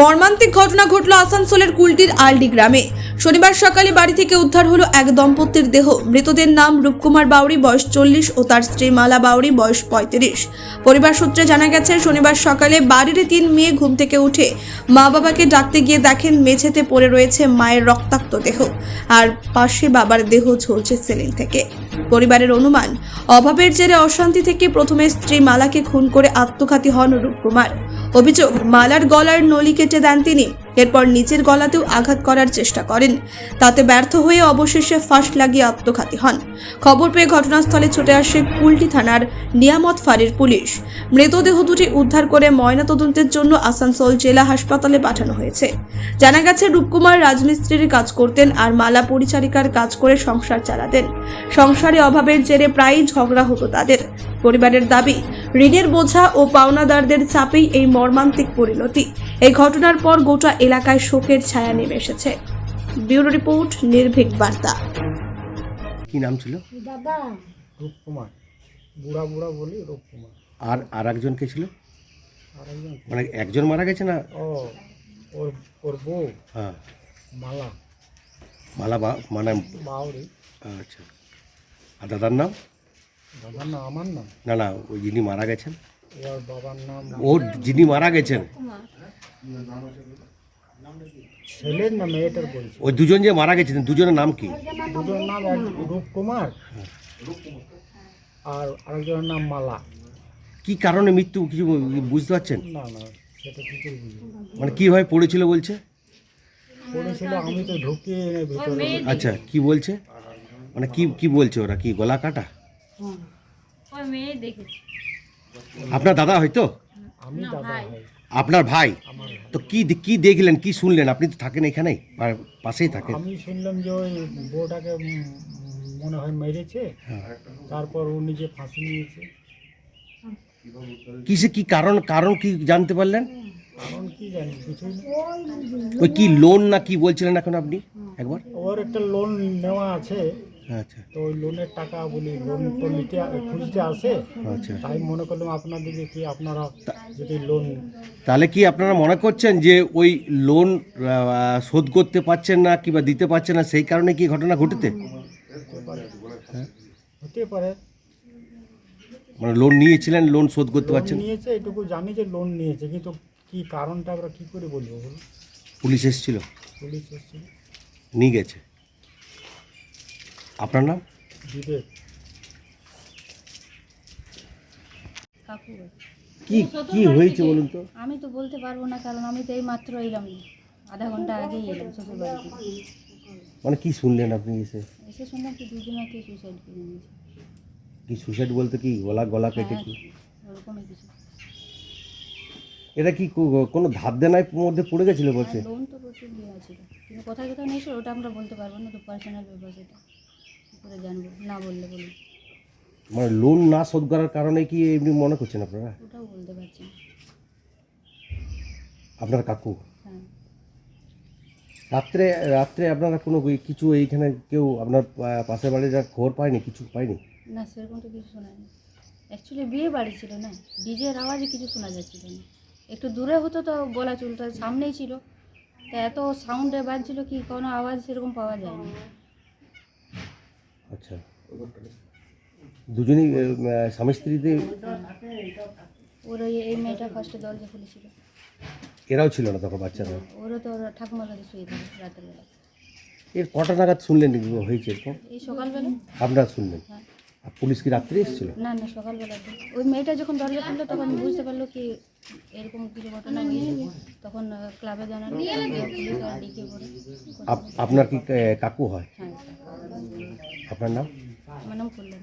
মর্মান্তিক ঘটনা ঘটল আসানসোলের কুলটির আলডি গ্রামে। শনিবার সকালে বাড়ি থেকে উদ্ধার হলো এক দম্পতির দেহ। মৃতদের নাম রূপকুমার বাউরি বয়স চল্লিশ, ও তার স্ত্রী মালা বাউরি বয়স পঁয়ত্রিশ। পরিবার সূত্রে জানা গেছে, শনিবার সকালে বাড়ির তিন মেয়ে ঘুম থেকে উঠে মা বাবাকে ডাকতে গিয়ে দেখেন মেঝেতে পড়ে রয়েছে মায়ের রক্তাক্ত দেহ। আর পাশে বাবার দেহ ঝলছে সিলিং থেকে। পরিবারের অনুমান, অভাবের জেরে অশান্তি থেকে প্রথমে স্ত্রী মালাকে খুন করে আত্মঘাতী হন রূপকুমার। অভিযোগ, মালার গলার নলি কেটে দেন তিনি। এরপর নিচের গলাতেও আঘাত করার চেষ্টা করেন। তাতে ব্যর্থ হয়ে অবশেষে ফাঁস লাগিয়ে আত্মঘাতী হন। খবর পেয়ে ঘটনাস্থলে ছুটে আসে কুলটি থানার নিয়ামত ফাঁড়ির পুলিশ। মৃতদেহ দুটি উদ্ধার করে ময়নাতদন্তের জন্য আসানসোল জেলা হাসপাতালে পাঠানো হয়েছে। জানা গেছে, রূপকুমার রাজমিস্ত্রির কাজ করতেন আর মালা পরিচারিকার কাজ করে সংসার চালাতেন। সংসারে অভাবের জেরে প্রায়ই ঝগড়া হতো তাদের। পরিবারের দাবি ঋণের বোঝা ও পাওনাদারদের চাপেই এই মর্মান্তিক পরিণতি। এই ঘটনার পর গোটা এলাকায় শোকের ছায়া নেমে এসেছে। ব্যুরো রিপোর্ট নির্ভীক বার্তা। কি নাম ছিল? দাদা। রূপকুমার। বুড়া বুড়া বলি রূপকুমার। আর আর একজন কে ছিল? মানে একজন মারা গেছে না? ও ওর ওর বউ। হ্যাঁ। মালা। মালা বা মানে বাউরি আচ্ছা। আর দাদার নাম? দাদার নাম আমার নাম? না না ওই যিনি মারা গেছেন। ওর বাবার নাম ওর যিনি মারা গেছেন ছেলের নাম মেয়েটার বলছি? ওই দুজন যে মারা গেছেন দুজনের নাম কি? দুজন নাম এক রূপকুমার আর আরেকজনের নাম মালা। কি কারণে মৃত্যু কিছু বুঝতে পারছেন? না না সেটা মানে কীভাবে পড়েছিল বলছে? পড়েছিল আমি তো ঢুকিয়ে ভিতরে আচ্ছা কি বলছে? মানে কি কি বলছে ওরা? কি গলা কাটা? ওই মেয়ে দেখেছি। আপনার দাদা হয়তো? আমি দাদা হয়। আপনার ভাই? তো কি কি দেখলেন কি শুনলেন? আপনি তো থাকেন এখানেই পাশেই থাকেন। আমি শুনলাম যে ওই বউটাকে মনে হয় মেরেছে তারপর ও নিজে ফাঁসি নিয়েছে। কিসে কি কারণ কারণ কি জানতে পারলেন? কারণ কি জানি কিছুই ওই কি লোন না কি বলছিলেন এখন আপনি? একবার। ওর একটা লোন নেওয়া আছে আচ্ছা। তো ওই লোনের টাকা বলি লোন তো নিতে খুঁজতে আসে। আচ্ছা। তাই মনে করলাম আপনাদেরকে কি আপনারা যদি লোন তাহলে কি আপনারা মনে করছেন যে ওই লোন শোধ করতে পারছেন না কিংবা দিতে পারছেন না সেই কারণে কি ঘটনা ঘটেতে হতে পারে। মানে লোন নিয়েছিলেন লোন শোধ করতে পারছেন? নিয়েছে এটুকু জানি যে লোন নিয়েছে কিন্তু কি কারণটা আমরা কি করে বলব পুলিশ এসেছিল? পুলিশ এসেছিল। নিয়ে গেছে? আপনার নাম? কি কি হয়েছে বলুন তো? আমি তো বলতে পারব না কারণ আমি তো এই মাত্র এলাম। আধা ঘণ্টা আগেই এলাম শ্বশুর বাড়িতে মানে কি শুনলেন আপনি এসে? এসে শুনলাম কি দুজনাকে সুসাইড করে নিয়েছে কি সুসাইড বলতে কি? গলা গলা কেটে কি? ওরকমই কিছু। এটা কি কোনো ধার দেনায় মধ্যে পড়ে গেছিল বলছে? লোন তো প্রচুর দেওয়া ছিল। কিন্তু কোথায় কোথায় নিয়েছিল ওটা আমরা বলতে পারব না তো পার্সোনাল ব্যাপার সেটা করে জানব না বললে বলুন। মানে লোন না শোধ করার কারণে কি এমনি মনে করছেন আপনারা? ওটাও বলতে পারছি না। আপনার কাকু? হ্যাঁ। রাত্রে রাত্রে আপনারা কোনো ওই কিছু এইখানে কেউ আপনার পা- পাশের বাড়ির আর খবর পায়নি? কিছু পায়নি? না সেরকম তো কিছু শোনা নেই অ্যাকচুয়ালি বিয়ে বাড়ি ছিল না। ডিজের আওয়াজে কিছু শোনা যাচ্ছিল না। একটু দূরে হতো তো বলা চলতো সামনেই ছিল। তা এত সাউন্ডে বাজছিল কি কোনো আওয়াজ সেরকম পাওয়া যায়নি। আচ্ছা। দুজনেই স্বামী স্ত্রীতে? ওর এই মেয়েটা ফার্স্টে দরজা খুলেছিল। এরাও ছিল না তখন বাচ্চারা? ওরও তো ওর ঠাকুমার কাছে শুয়ে থাকে রাতের বেলা। এর কটা নাগাদ শুনলেন হয়েছে এরকম? এই সকালবেলা? আপনারা শুনলেন? হ্যাঁ। আর পুলিশ কি রাত্রে এসেছিল? না না সকালবেলাতে ওই মেয়েটা যখন দরজা খুললো তখন বুঝতে পারল কি এরকম কিছু ঘটনা হয়েছে তখন ক্লাবে জানালো আপনার কি কাকু হয়? হ্যাঁ আপনার নাম আমার নাম কল্যাণ